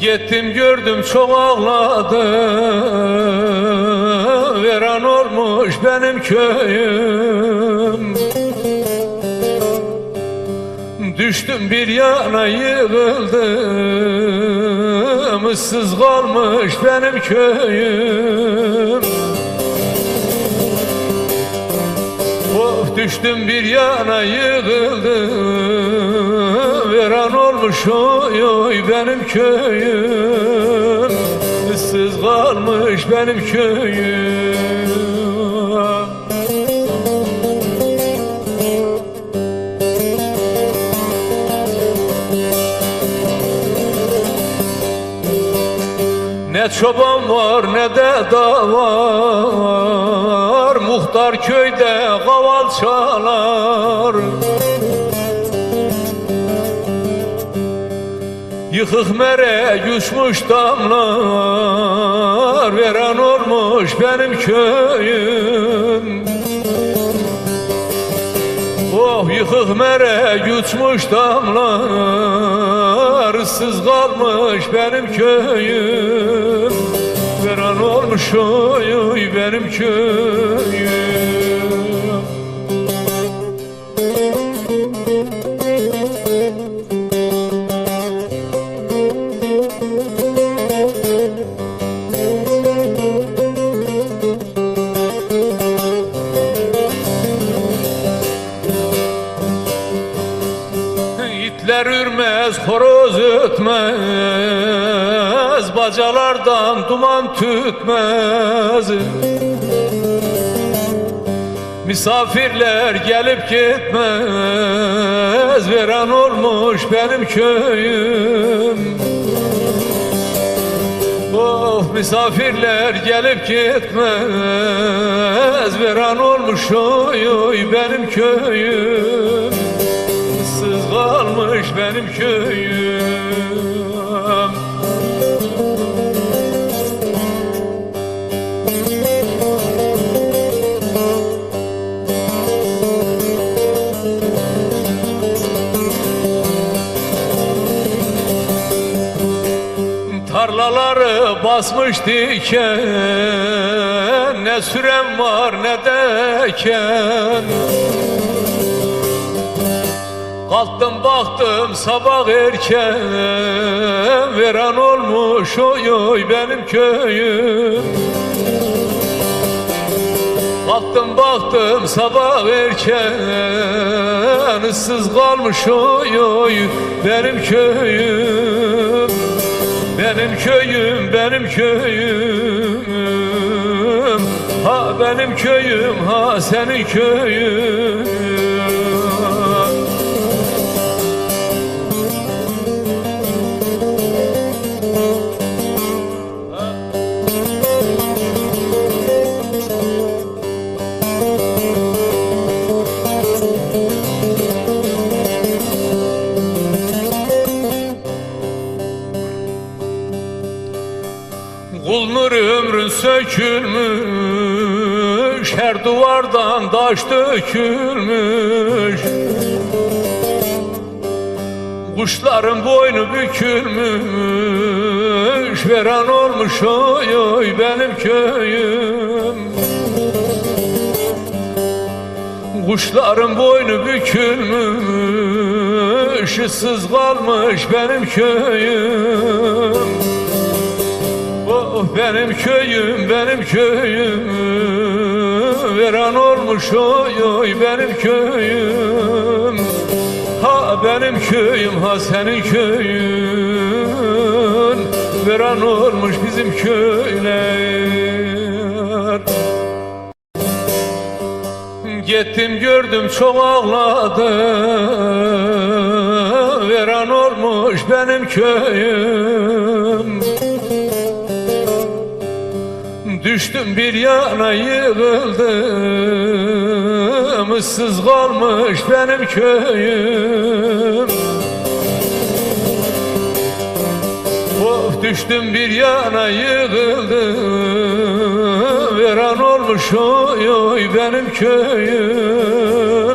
Gittim gördüm çok ağladım Veran olmuş benim köyüm. Düştüm bir yana yığıldım. Issız kalmış benim köyüm. Of düştüm bir yana yığıldım Olmuş oy oy benim köyüm. Issız kalmış benim köyüm. Ne çoban var ne de dağ var. Muhtar köyde kaval çalar Yıkık mere düşmüş damlar Veren olmuş benim köyüm. Oh yıkık mere güçmüş damlar ıssız kalmış benim köyüm. Veran olmuş oy benim köyüm İtler ürmez, horoz ötmez Bacalardan duman tütmez Misafirler gelip gitmez Veran olmuş benim köyüm. Oh misafirler gelip gitmez Veran olmuş oy oy benim köyüm benim köyüm. Tarlaları basmış diken Ne sürem var ne deken Kalktım baktım sabah erken Veran olmuş oy oy benim köyüm. Kalktım baktım sabah erken ıssız kalmış oy benim köyüm. Benim köyüm benim köyüm. Ha benim köyüm ha senin köyün sökülmüş Her duvardan taş dökülmüş. Kuşların boynu bükülmüş Veran olmuş oy oy benim köyüm. Kuşların boynu bükülmüş ıssız kalmış benim köyüm benim köyüm benim köyüm. Veran olmuş oy oy benim köyüm. Ha benim köyüm ha senin köyün. Veran olmuş bizim köyler. Gittim gördüm çok ağladım Veran olmuş benim köyüm Düştüm bir yana yığıldım. Issız kalmış benim köyüm. Of düştüm bir yana yığıldım. Veran olmuş oy oy benim köyüm